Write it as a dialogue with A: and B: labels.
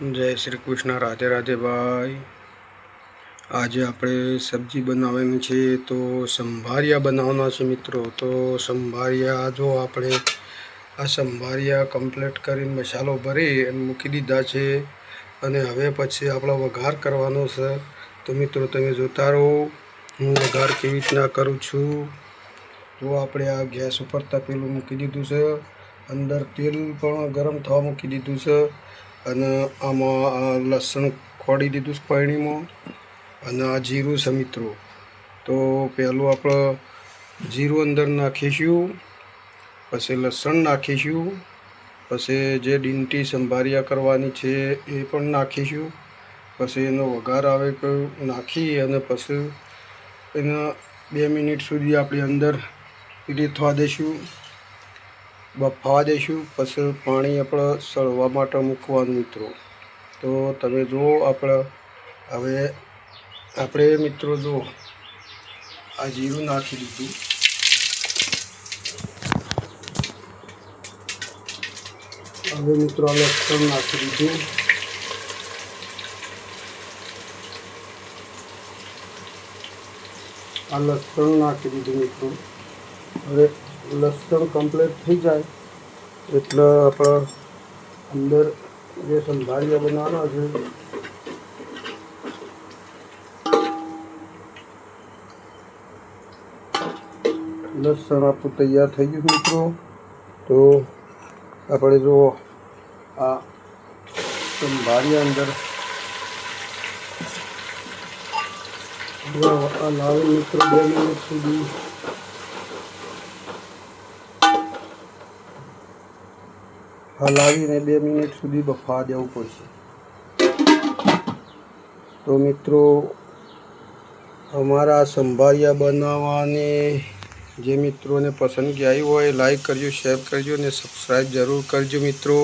A: જય શ્રી કૃષ્ણ, રાધે રાધે ભાઈ. આજે આપણે સબ્જી બનાવવાની છે તો સંભારિયા બનાવવાના છે મિત્રો. તો સંભારિયા જો આપણે આ સંભારિયા કમ્પ્લીટ કરીને મસાલો ભરી અને મૂકી દીધા છે અને હવે પછી આપણો વઘાર કરવાનો છે. તો મિત્રો, તમે જોતા રહો, હું વઘાર કેવી રીતના કરું છું. તો આપણે આ ગેસ ઉપર તપેલું મૂકી દીધું છે. અંદર તેલ પણ ગરમ થવા મૂકી દીધું છે. અને આમાં લસણ ખોડી દીધું છે પાણીમાં અને આ જીરું છે મિત્રો. તો પહેલું આપણે જીરું અંદર નાખીશું, પછી લસણ નાખીશું, પછી જે ડીંટી સંભારિયા કરવાની છે એ પણ નાખીશું, પછી એનો વઘાર આવે કે નાખી અને પછી એના બે મિનિટ સુધી આપણે અંદર રીથવા દઈશું બફાવા દઈશું પછી પાણી આપણે સળવા માટે મૂકવાનું મિત્રો. તો તમે જુઓ આપણે, હવે આપણે મિત્રો જો આ જીરું નાખી દીધું. હવે મિત્રો આ લસણ નાખી દીધું. આ લસણ નાખી દીધું મિત્રો. હવે લસણ કમ્પ્લીટ થઈ જાય, એટલે આપણા અંદર જે સંભાળીયા બનાવવાના છે લસણ આપણું તૈયાર થઈ ગયું મિત્રો. તો આપણે જો આ સંભાળીયા અંદર લાવી મિત્રો બે મિનિટ સુધી હલાવીને બે મિનિટ સુધી બફા દેવું પડશે. તો મિત્રો, અમારા સંભાળિયા બનાવવાની જે મિત્રોને પસંદગી આવી હોય લાઈક કરજો શેર કરજો અને સબસ્ક્રાઈબ જરૂર કરજો મિત્રો.